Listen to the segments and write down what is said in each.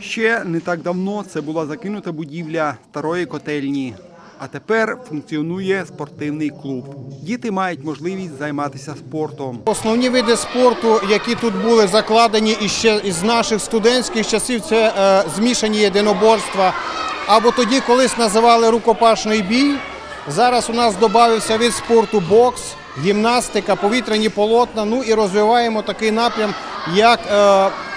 Ще не так давно це була закинута будівля старої котельні. А тепер функціонує спортивний клуб. Діти мають можливість займатися спортом. Основні види спорту, які тут були закладені іще із наших студентських часів, це е, змішані єдиноборства. Або тоді колись називали рукопашний бій. Зараз у нас додався вид спорту бокс, гімнастика, повітряні полотна. Ну і розвиваємо такий напрям, як е,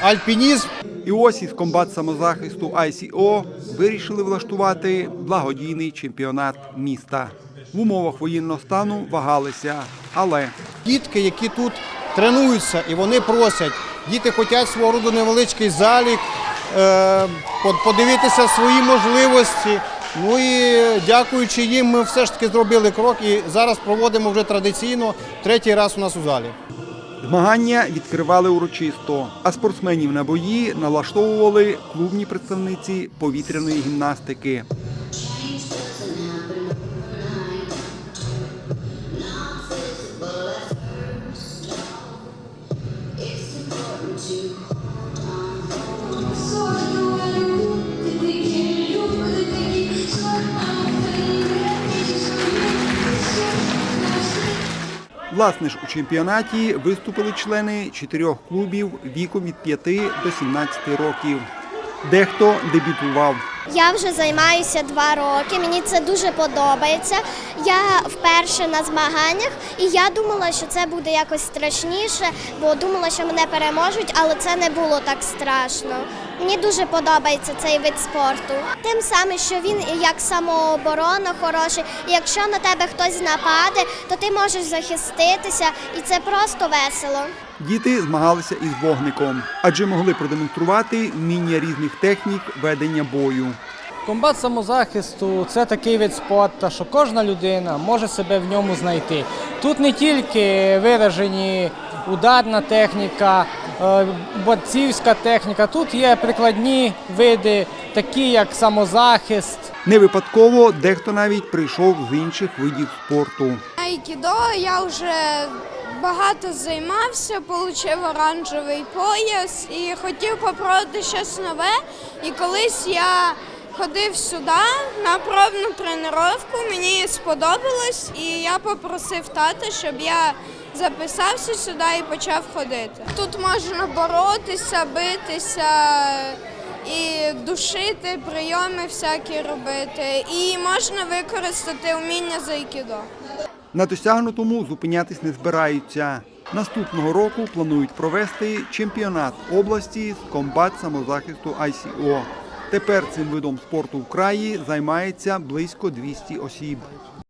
альпінізм. І ось із комбат самозахисту ICO вирішили влаштувати благодійний чемпіонат міста. В умовах воєнного стану вагалися, але Дітки, які тут тренуються і вони просять, діти хочуть свого роду невеличкий залік, е, подивитися свої можливості. Ну і дякуючи їм, ми все ж таки зробили крок і зараз проводимо вже традиційно третій раз у нас у залі. змагання відкривали урочисто, а спортсменів на бої налаштовували клубні представниці повітряної гімнастики. Власне ж у чемпіонаті виступили члени чотирьох клубів віком від 5 до 17 років. Дехто дебютував. Я вже займаюся два роки. Мені це дуже подобається. Я вперше на змаганнях, і я думала, що це буде якось страшніше, бо думала, що мене переможуть, але це не було так страшно. Мені дуже подобається цей вид спорту. Тим самим, що він як самооборона хороший. Якщо на тебе хтось нападе, то ти можеш захиститися, і це просто весело. Діти змагалися із вогником, адже могли продемонструвати вміння різних технік ведення бою. Комбат самозахисту це такий вид спорту, що кожна людина може себе в ньому знайти. Тут не тільки виражені ударна техніка, е, борцівська техніка, тут є прикладні види, такі як самозахист. Не випадково дехто навіть прийшов з інших видів спорту. Айкідо я вже багато займався, отримав оранжевий пояс і хотів попробувати щось нове. І колись я ходив сюди на пробну тренування, мені сподобалось, і я попросив тата, щоб я записався сюди і почав ходити. Тут можна боротися, битися. І душити, прийоми всякі робити, і можна використати вміння з айкідо. На досягнутому зупинятись не збираються. Наступного року планують провести чемпіонат області з комбат самозахисту ICO. Тепер цим видом спорту в краї займається близько 200 осіб.